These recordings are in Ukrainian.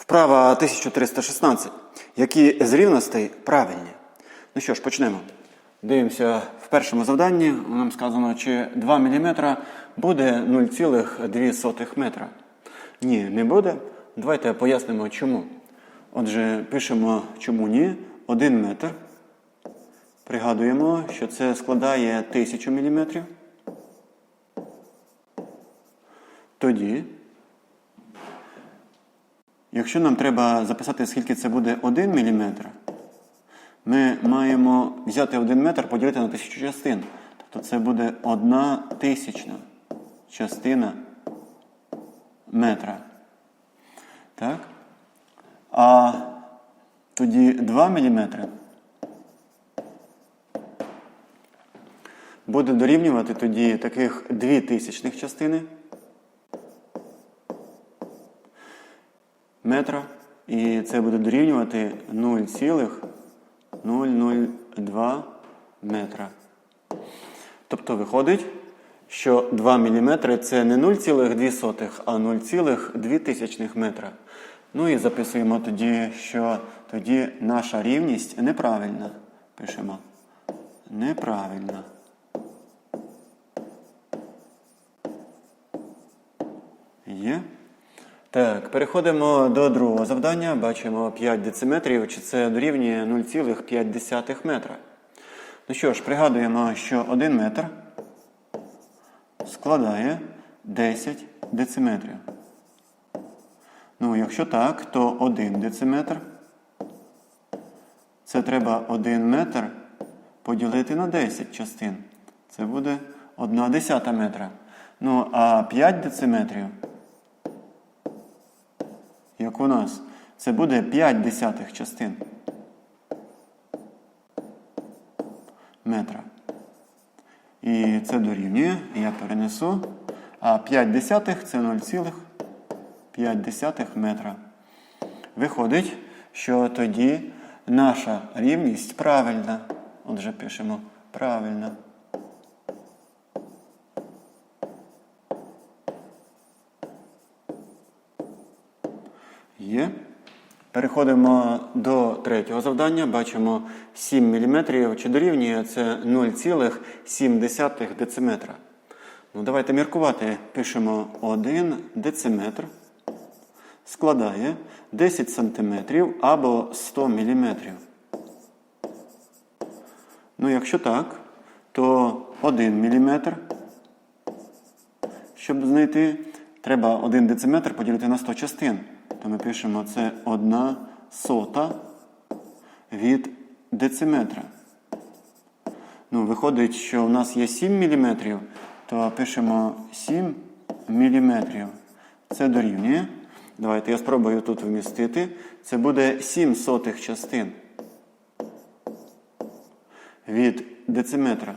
Вправа 1316. Які з рівностей правильні? Ну що ж, почнемо. Дивимося в першому завданні. Нам сказано, чи 2 мм буде 0,2 метра. Ні, не буде. Давайте пояснимо, чому. Отже, пишемо, чому ні. 1 метр. Пригадуємо, що це складає 1000 мм. Тоді Якщо нам треба записати, скільки це буде 1 мм, ми маємо взяти 1 метр поділити на тисячу частин. Тобто це буде 1 тисячна частина метра. Так? А тоді 2 мм буде дорівнювати тоді таких 2 тисячних частини. Метра, і це буде дорівнювати 0,002 метра. Тобто виходить, що 2 мм це не 0,2, а 0,2 метра. Ну і записуємо тоді, що тоді наша рівність неправильна. Пишемо. Неправильна. Є. Переходимо до другого завдання. Бачимо 5 дециметрів, чи це дорівнює 0,5 метра. Ну що ж, пригадуємо, що 1 метр складає 10 дециметрів. Ну, якщо так, то 1 дециметр. Це треба 1 метр поділити на 10 частин. Це буде 1 десята метра. Ну, а 5 дециметрів як у нас, це буде 5 десятих частин метра. І це дорівнює, я перенесу. А 5 десятих це 0,5 метра. Виходить, що тоді наша рівність правильна. Отже, пишемо правильна. Є. Переходимо до третього завдання. Бачимо 7 мм. Чи дорівнює це 0,7 дециметра. Ну, Давайте міркувати. Пишемо 1 дециметр. Складає 10 см або 100 мм. Ну, якщо так, то 1 мм. Щоб знайти, треба 1 дециметр поділити на 100 частин то ми пишемо це 1 сота від дециметра. Ну, Виходить, що в нас є 7 мм, то пишемо 7 мм. Це дорівнює. Давайте я спробую тут вмістити. Це буде 7 сотих частин від дециметра.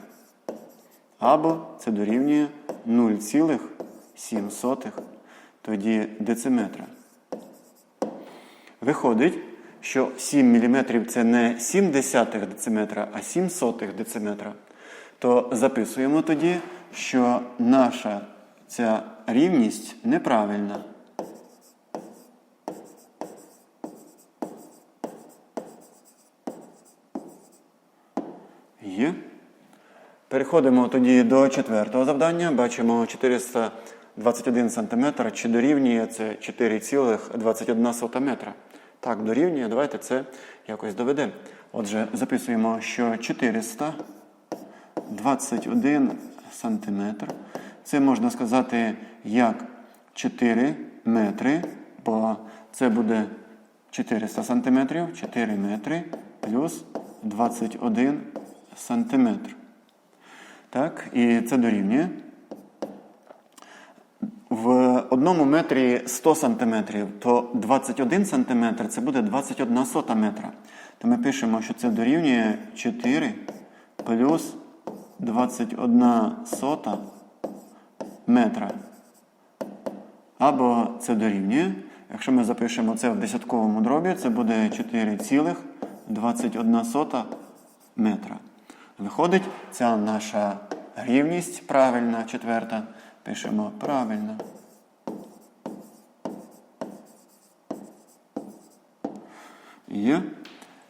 Або це дорівнює 0,7 тоді дециметра. Виходить, що 7 мм це не 7 десятих дециметра, а 7 сотих дециметра. То записуємо тоді, що наша ця рівність неправильна. Є. Переходимо тоді до четвертого завдання. Бачимо 421 см, чи дорівнює це 4,21 метра. Так, дорівнює, давайте це якось доведемо. Отже, записуємо, що 421 сантиметр. Це можна сказати як 4 метри, бо це буде 400 сантиметрів, 4 метри плюс 21 сантиметр. Так, і це дорівнює. В одному метрі 100 см, то 21 см це буде 21 сота метра. То ми пишемо, що це дорівнює 4 плюс 21 сота метра. Або це дорівнює. Якщо ми запишемо це в десятковому дробі, це буде 4,21 метра. Виходить, ця наша рівність правильна, четверта. Пишемо правильно. Є.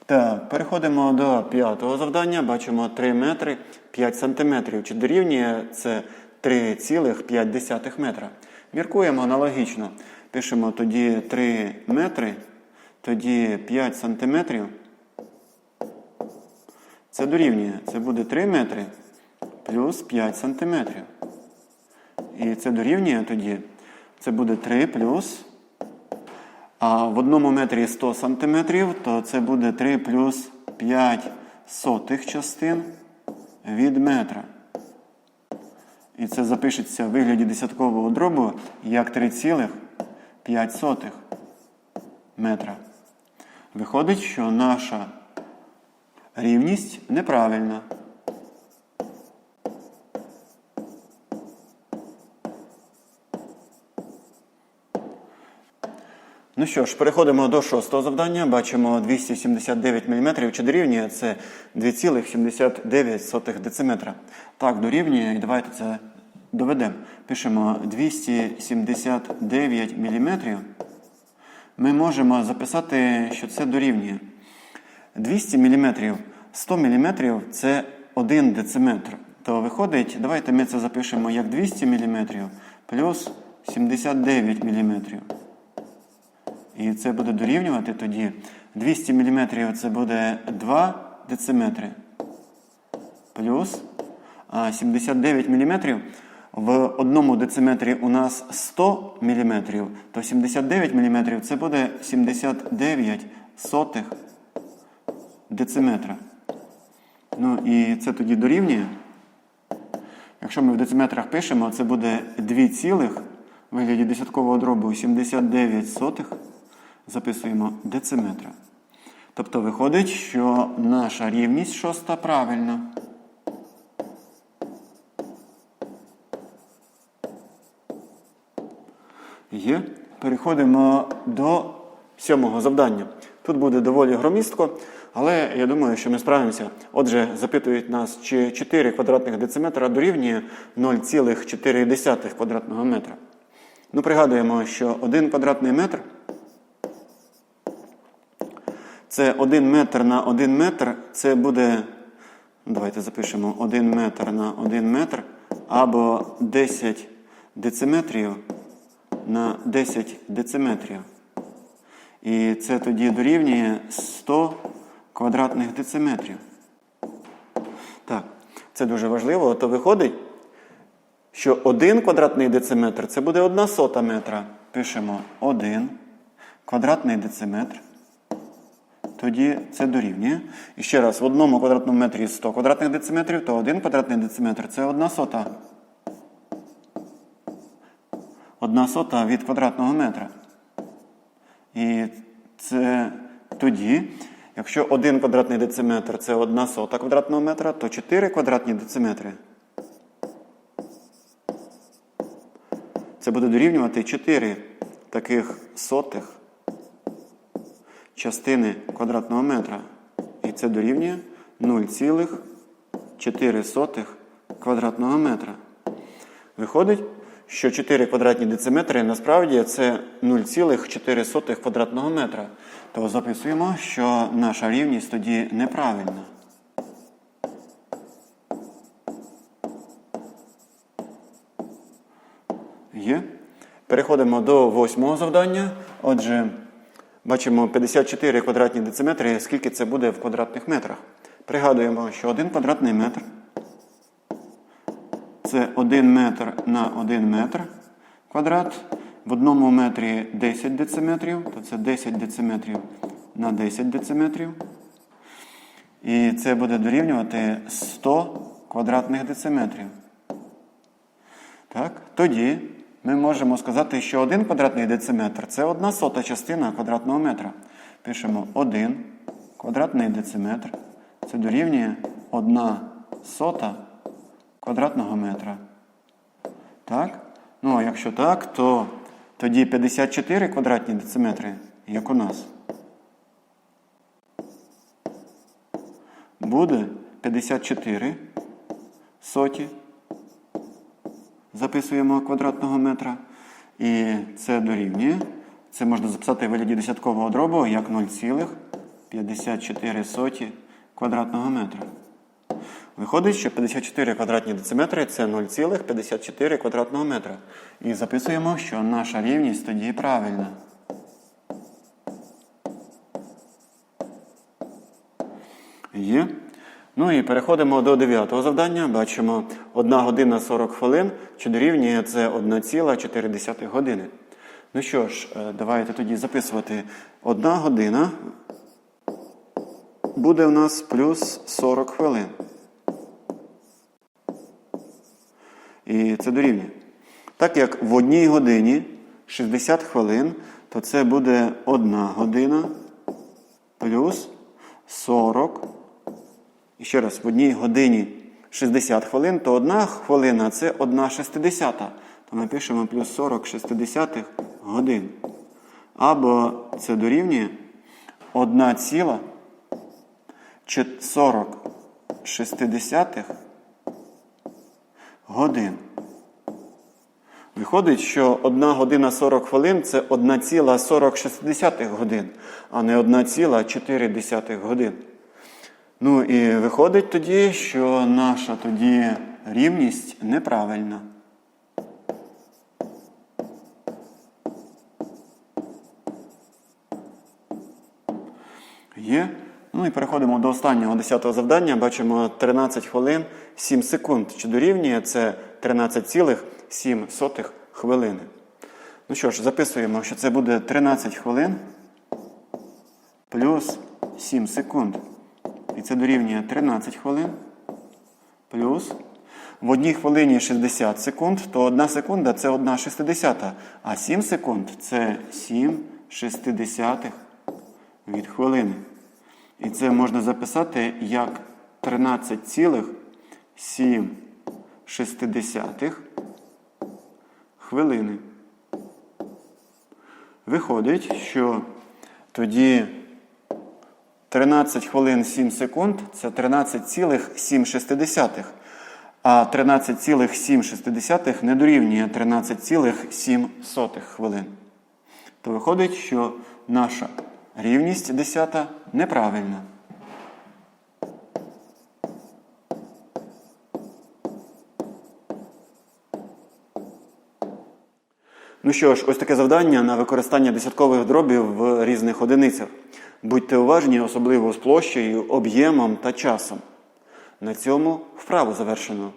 Так, переходимо до п'ятого завдання. Бачимо 3 метри 5 сантиметрів. Чи дорівнює це 3,5 метра? Міркуємо аналогічно. Пишемо тоді 3 метри, тоді 5 сантиметрів. Це дорівнює. Це буде 3 метри плюс 5 сантиметрів. І це дорівнює тоді. Це буде 3 плюс. А в одному метрі 100 сантиметрів, то це буде 3 плюс 5 сотих частин від метра. І це запишеться в вигляді десяткового дробу як 3,5 метра. Виходить, що наша рівність неправильна. Ну що ж, переходимо до шостого завдання. Бачимо 279 мм. Чи дорівнює це 2,79 дециметра. Так, дорівнює, і давайте це доведемо. Пишемо 279 мм. Ми можемо записати, що це дорівнює. 200 мм, 100 мм це 1 дециметр. То виходить, давайте ми це запишемо як 200 мм плюс 79 мм. І це буде дорівнювати тоді 200 мм це буде 2 дециметри. Плюс 79 мм в одному дециметрі у нас 100 мм, то 79 мм це буде 79 сотих дециметра. Ну і це тоді дорівнює. Якщо ми в дециметрах пишемо, це буде 2 цілих вигляді десяткового дробу 79 сотих записуємо дециметра. Тобто виходить, що наша рівність шоста правильна. Є. Переходимо до сьомого завдання. Тут буде доволі громістко, але я думаю, що ми справимося. Отже, запитують нас, чи 4 квадратних дециметра дорівнює 0,4 квадратного метра. Ну, пригадуємо, що 1 квадратний метр це 1 метр на 1 метр, це буде, давайте запишемо 1 метр на 1 метр, або 10 дециметрів на 10 дециметрів. І це тоді дорівнює 100 квадратних дециметрів. Так, це дуже важливо, то виходить, що 1 квадратний дециметр це буде 1 сота метра. Пишемо 1 квадратний дециметр. Тоді це дорівнює. І ще раз, в одному квадратному метрі 100 квадратних дециметрів, то 1 квадратний дециметр це 1 сота. 1 сота від квадратного метра. І це тоді, якщо 1 квадратний дециметр це 1 сота квадратного метра, то 4 квадратні дециметри. Це буде дорівнювати 4 таких сотих частини квадратного метра. І це дорівнює 0,4 квадратного метра. Виходить, що 4 квадратні дециметри насправді це 0,4 квадратного метра. То записуємо, що наша рівність тоді неправильна. Є. Переходимо до восьмого завдання. Отже, бачимо 54 квадратні дециметри, скільки це буде в квадратних метрах. Пригадуємо, що 1 квадратний метр це 1 метр на 1 метр квадрат. В одному метрі 10 дециметрів, то це 10 дециметрів на 10 дециметрів. І це буде дорівнювати 100 квадратних дециметрів. Так? Тоді ми можемо сказати, що 1 квадратний дециметр це одна сота частина квадратного метра. Пишемо 1 квадратний дециметр. Це дорівнює 1 сота квадратного метра. Так? Ну, а якщо так, то тоді 54 квадратні дециметри, як у нас. Буде 54 соті. Записуємо квадратного метра. І це дорівнює. Це можна записати в вигляді десяткового дробу як 54 соті квадратного метра. Виходить, що 54 квадратні дециметри це 0,54 квадратного метра. І записуємо, що наша рівність тоді правильна. Є. Ну і переходимо до дев'ятого завдання. Бачимо 1 година 40 хвилин, що дорівнює це 1,4 години. Ну що ж, е, давайте тоді записувати 1 година буде у нас плюс 40 хвилин. І це дорівнює. Так як в одній годині 60 хвилин, то це буде 1 година плюс 40. Ще раз, в одній годині 60 хвилин, то одна хвилина це 1 шестидесята. То ми пишемо плюс 40 шестидесятих годин. Або це дорівнює 1 ціла 40 шестидесятих годин. Виходить, що 1 година 40 хвилин це 1,40 годин, а не 1,4 годин. Ну і виходить тоді, що наша тоді рівність неправильна. Є. Ну і переходимо до останнього 10-го завдання. Бачимо 13 хвилин 7 секунд. Чи дорівнює це 13,7 хвилини. Ну що ж, записуємо, що це буде 13 хвилин плюс 7 секунд. І це дорівнює 13 хвилин плюс. В одній хвилині 60 секунд, то 1 секунда це 1 шестидесята. А 7 секунд це 7 шестидесятих від хвилини. І це можна записати як 13,7 шестидесятих хвилини. Виходить, що тоді 13 хвилин 7 секунд це 13,7. А 13,7 не дорівнює 13,7 хвилин. То виходить, що наша рівність 10 неправильна. Ну що ж, ось таке завдання на використання десяткових дробів в різних одиницях. Будьте уважні, особливо з площею, об'ємом та часом. На цьому вправу завершено.